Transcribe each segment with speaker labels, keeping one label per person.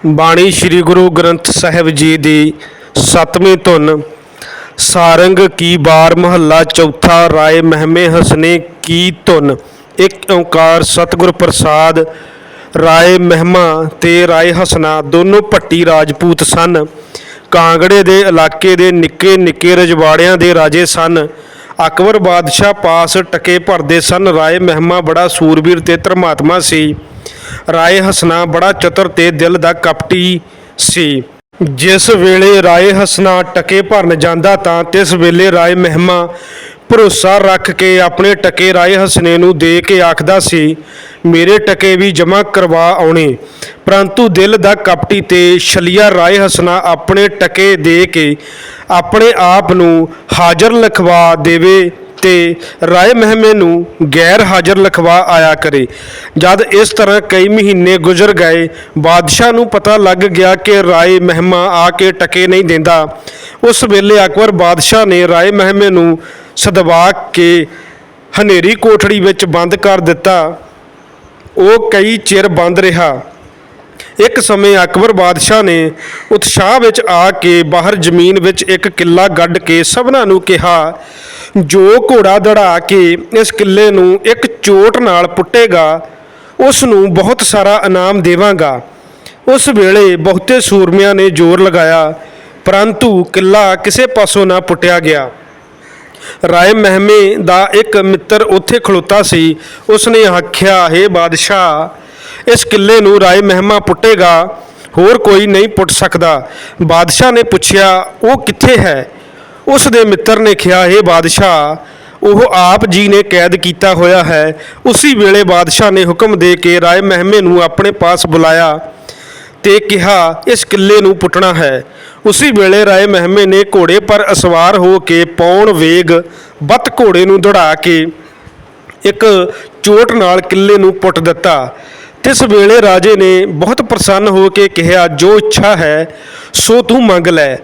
Speaker 1: ਬਾਣੀ ਸ੍ਰੀ ਗੁਰੂ ਗ੍ਰੰਥ ਸਾਹਿਬ ਜੀ ਦੀ ਸੱਤਵੀਂ ਧੁਨ, ਸਾਰੰਗ ਕੀ ਬਾਰ ਮਹੱਲਾ ਚੌਥਾ ਰਾਏ ਮਹਿਮੇ ਹਸਨੇ ਕੀ ਧੁਨ, ਇੱਕ ਓੰਕਾਰ ਸਤਿਗੁਰ ਪ੍ਰਸਾਦ, ਰਾਏ ਮਹਿਮਾ ਤੇ ਰਾਏ ਹਸਨਾ, ਦੋਨੋਂ ਭੱਟੀ ਰਾਜਪੂਤ ਸਨ। ਕਾਂਗੜੇ ਦੇ ਇਲਾਕੇ ਦੇ ਨਿੱਕੇ ਨਿੱਕੇ ਰਜਵਾੜਿਆਂ ਦੇ ਰਾਜੇ ਸਨ। ਅਕਬਰ ਬਾਦਸ਼ਾਹ ਪਾਸ ਟਕੇ ਭਰਦੇ ਸਨ। ਰਾਏ ਮਹਿਮਾ ਬੜਾ ਸੂਰਬੀਰ ਤੇ ਧਰਮਾਤਮਾ ਸੀ। ਰਾਏ ਹਸਨਾ ਬੜਾ ਚਤਰ ਤੇ ਦਿਲ ਦਾ ਕਪਟੀ ਸੀ। ਜਿਸ ਵੇਲੇ ਰਾਏ ਹਸਨਾ ਟਕੇ ਭਰਨ ਜਾਂਦਾ ਤਾਂ ਤਿਸ ਵੇਲੇ ਰਾਏ ਮਹਿਮਾ ਭਰੋਸਾ ਰੱਖ ਕੇ ਆਪਣੇ ਟਕੇ ਰਾਏ ਹਸਨੇ ਨੂੰ ਦੇ ਕੇ ਆਖਦਾ ਸੀ, ਮੇਰੇ ਟਕੇ ਵੀ ਜਮ੍ਹਾਂ ਕਰਵਾ ਆਉਣੇ। ਪਰੰਤੂ ਦਿਲ ਦਾ ਕਪਟੀ ਤੇ ਛਲੀਆ ਰਾਏ ਹਸਨਾ ਆਪਣੇ ਟਕੇ ਦੇ ਕੇ ਆਪਣੇ ਆਪ ਨੂੰ ਹਾਜ਼ਰ ਲਿਖਵਾ ਦੇਵੇ। ਤੇ ਰਾਏ ਮਹਿਮੇ ਨੂੰ ਗੈਰ ਹਾਜ਼ਰ ਲਿਖਵਾ ਆਇਆ ਕਰੇ। ਜਦ ਇਸ ਤਰ੍ਹਾਂ ਕਈ ਮਹੀਨੇ ਗੁਜ਼ਰ ਗਏ, ਬਾਦਸ਼ਾਹ ਨੂੰ ਪਤਾ ਲੱਗ ਗਿਆ ਕਿ ਰਾਏ ਮਹਿਮਾ ਆ ਕੇ ਟਕੇ ਨਹੀਂ ਦਿੰਦਾ। ਉਸ ਵੇਲੇ ਅਕਬਰ ਬਾਦਸ਼ਾਹ ਨੇ ਰਾਏ ਮਹਿਮੇ ਨੂੰ ਸਦਵਾ ਕੇ ਹਨੇਰੀ ਕੋਠੜੀ ਵਿੱਚ ਬੰਦ ਕਰ ਦਿੱਤਾ। ਉਹ ਕਈ ਚਿਰ ਬੰਦ ਰਿਹਾ। ਇੱਕ ਸਮੇਂ ਅਕਬਰ ਬਾਦਸ਼ਾਹ ਨੇ ਉਤਸ਼ਾਹ ਵਿੱਚ ਆ ਕੇ ਬਾਹਰ ਜ਼ਮੀਨ ਵਿੱਚ ਇੱਕ ਕਿੱਲਾ ਗੱਡ ਕੇ ਸਭਨਾਂ ਨੂੰ ਕਿਹਾ, ਜੋ ਘੋੜਾ ਦੜਾ ਕੇ ਇਸ ਕਿੱਲੇ ਨੂੰ ਇੱਕ ਚੋਟ ਨਾਲ ਪੁੱਟੇਗਾ, ਉਸ ਨੂੰ ਬਹੁਤ ਸਾਰਾ ਇਨਾਮ ਦੇਵਾਂਗਾ। ਉਸ ਵੇਲੇ ਬਹੁਤੇ ਸੂਰਮਿਆਂ ਨੇ ਜ਼ੋਰ ਲਗਾਇਆ, ਪਰੰਤੂ ਕਿੱਲਾ ਕਿਸੇ ਪਾਸੋਂ ਨਾ ਪੁੱਟਿਆ ਗਿਆ। ਰਾਏ ਮਹਿਮੇ ਦਾ ਇੱਕ ਮਿੱਤਰ ਉੱਥੇ ਖਲੋਤਾ ਸੀ, ਉਸਨੇ ਆਖਿਆ, ਹੈ ਬਾਦਸ਼ਾਹ ਇਸ ਕਿੱਲੇ ਨੂੰ ਰਾਏ ਮਹਿਮਾ ਪੁੱਟੇਗਾ, ਹੋਰ ਕੋਈ ਨਹੀਂ ਪੁੱਟ ਸਕਦਾ। ਬਾਦਸ਼ਾਹ ਨੇ ਪੁੱਛਿਆ, ਉਹ ਕਿੱਥੇ ਹੈ? ਉਸ ਦੇ ਮਿੱਤਰ ਨੇ ਕਿਹਾ ਇਹ ਬਾਦਸ਼ਾਹ, ਉਹ ਆਪ ਜੀ ਨੇ ਕੈਦ ਕੀਤਾ ਹੋਇਆ ਹੈ। ਉਸੇ ਵੇਲੇ ਬਾਦਸ਼ਾਹ ਨੇ ਹੁਕਮ ਦੇ ਕੇ ਰਾਏ ਮਹਿਮੇ ਨੂੰ ਆਪਣੇ ਪਾਸ ਬੁਲਾਇਆ ਤੇ ਕਿਹਾ, ਇਸ ਕਿੱਲੇ ਨੂੰ ਪੁੱਟਣਾ ਹੈ। ਉਸੇ ਵੇਲੇ ਰਾਏ ਮਹਿਮੇ ਨੇ ਘੋੜੇ ਪਰ ਅਸਵਾਰ ਹੋ ਕੇ ਪੌਣ ਵੇਗ ਬੱਤ ਘੋੜੇ ਨੂੰ ਦੌੜਾ ਕੇ ਇੱਕ ਚੋਟ ਨਾਲ ਕਿੱਲੇ ਨੂੰ ਪੁੱਟ ਦਿੱਤਾ। ਤਿਸ ਵੇਲੇ ਰਾਜੇ ਨੇ ਬਹੁਤ ਪ੍ਰਸੰਨ ਹੋ ਕੇ ਕਿਹਾ, ਜੋ ਇੱਛਾ ਹੈ, ਸੋ ਤੂੰ ਮੰਗ ਲੈ।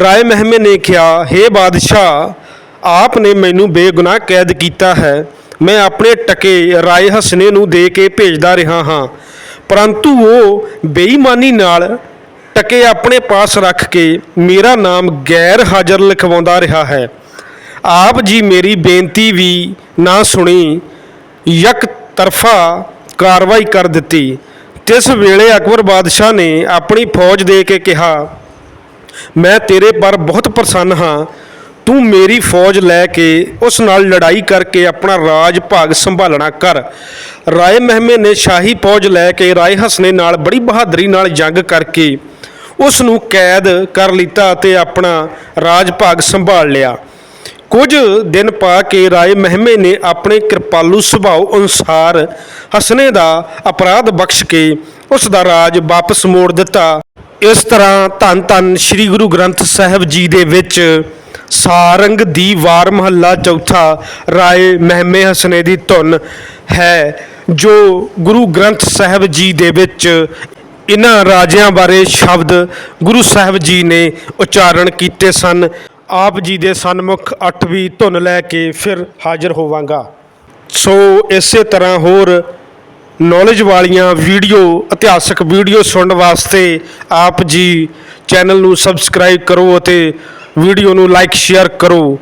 Speaker 1: ਰਾਏ ਮਹਿਮੇ ਨੇ ਕਿਹਾ हे ਬਾਦਸ਼ਾਹ, ਆਪ ਨੇ ਮੈਨੂੰ ਬੇਗੁਨਾਹ ਕੈਦ ਕੀਤਾ ਹੈ। ਮੈਂ ਆਪਣੇ ਟਕੇ ਰਾਏ ਹਸਨੇ ਨੂੰ ਦੇ ਕੇ ਭੇਜਦਾ ਰਿਹਾ ਹਾਂ। ਪਰੰਤੂ ਉਹ ਬੇਈਮਾਨੀ ਨਾਲ ਟਕੇ ਆਪਣੇ ਪਾਸ ਰੱਖ ਕੇ ਮੇਰਾ ਨਾਮ ਗੈਰ ਹਾਜ਼ਰ ਲਿਖਵਾਉਂਦਾ ਰਿਹਾ ਹੈ। ਆਪ ਜੀ ਮੇਰੀ ਬੇਨਤੀ ਵੀ ਨਾ ਸੁਣੀ। ਯਕ ਤਰਫਾ ਕਾਰਵਾਈ ਕਰ ਦਿੱਤੀ। ਤਿਸ ਵੇਲੇ ਅਕਬਰ ਬਾਦਸ਼ਾਹ ਨੇ ਆਪਣੀ ਫੌਜ ਦੇ ਕੇ ਕਿਹਾ, ਮੈਂ ਤੇਰੇ ਪਰ ਬਹੁਤ ਪ੍ਰਸੰਨ ਹਾਂ। ਤੂੰ ਮੇਰੀ ਫੌਜ ਲੈ ਕੇ ਉਸ ਨਾਲ ਲੜਾਈ ਕਰਕੇ ਆਪਣਾ ਰਾਜ ਭਾਗ ਸੰਭਾਲਣਾ ਕਰ। ਰਾਏ ਮਹਿਮੇ ਨੇ ਸ਼ਾਹੀ ਫੌਜ ਲੈ ਕੇ ਰਾਏ ਹਸਨੇ ਨਾਲ ਬੜੀ ਬਹਾਦਰੀ ਨਾਲ ਜੰਗ ਕਰਕੇ ਉਸ ਨੂੰ ਕੈਦ ਕਰ ਲਿੱਤਾ ਅਤੇ ਆਪਣਾ ਰਾਜ ਭਾਗ ਸੰਭਾਲ ਲਿਆ। ਕੁਝ ਦਿਨ ਪਾ ਕੇ ਰਾਏ ਮਹਿਮੇ ਨੇ ਆਪਣੇ ਕਿਰਪਾਲੂ ਸੁਭਾਅ ਅਨੁਸਾਰ ਹਸਨੇ ਦਾ ਅਪਰਾਧ ਬਖਸ਼ ਕੇ ਉਸ ਦਾ ਰਾਜ ਵਾਪਸ ਮੋੜ ਦਿੱਤਾ। ਇਸ ਤਰ੍ਹਾਂ ਧੰਨ ਧੰਨ ਸ੍ਰੀ ਗੁਰੂ ਗ੍ਰੰਥ ਸਾਹਿਬ ਜੀ ਦੇ ਵਿੱਚ ਸਾਰੰਗ ਦੀ ਵਾਰ ਮਹੱਲਾ ਚੌਥਾ ਰਾਏ ਮਹਿਮੇ ਹਸਨੇ ਦੀ ਧੁਨ ਹੈ, ਜੋ ਗੁਰੂ ਗ੍ਰੰਥ ਸਾਹਿਬ ਜੀ ਦੇ ਵਿੱਚ ਇਹਨਾਂ ਰਾਜਿਆਂ ਬਾਰੇ ਸ਼ਬਦ ਗੁਰੂ ਸਾਹਿਬ ਜੀ ਨੇ ਉਚਾਰਨ ਕੀਤੇ ਸਨ। ਆਪ ਜੀ ਦੇ ਸਨਮੁਖ 8ਵੀਂ ਧੁਨ ਲੈ ਕੇ ਫਿਰ ਹਾਜ਼ਰ ਹੋਵਾਂਗਾ। ਸੋ ਇਸੇ ਤਰ੍ਹਾਂ ਹੋਰ ਨੌਲੇਜ ਵਾਲੀਆਂ ਵੀਡੀਓ ਇਤਿਹਾਸਕ ਵੀਡੀਓ ਸੁਣਨ ਵਾਸਤੇ ਆਪ ਜੀ ਚੈਨਲ ਨੂੰ ਸਬਸਕ੍ਰਾਈਬ ਕਰੋ ਅਤੇ ਵੀਡੀਓ ਨੂੰ ਲਾਈਕ ਸ਼ੇਅਰ ਕਰੋ।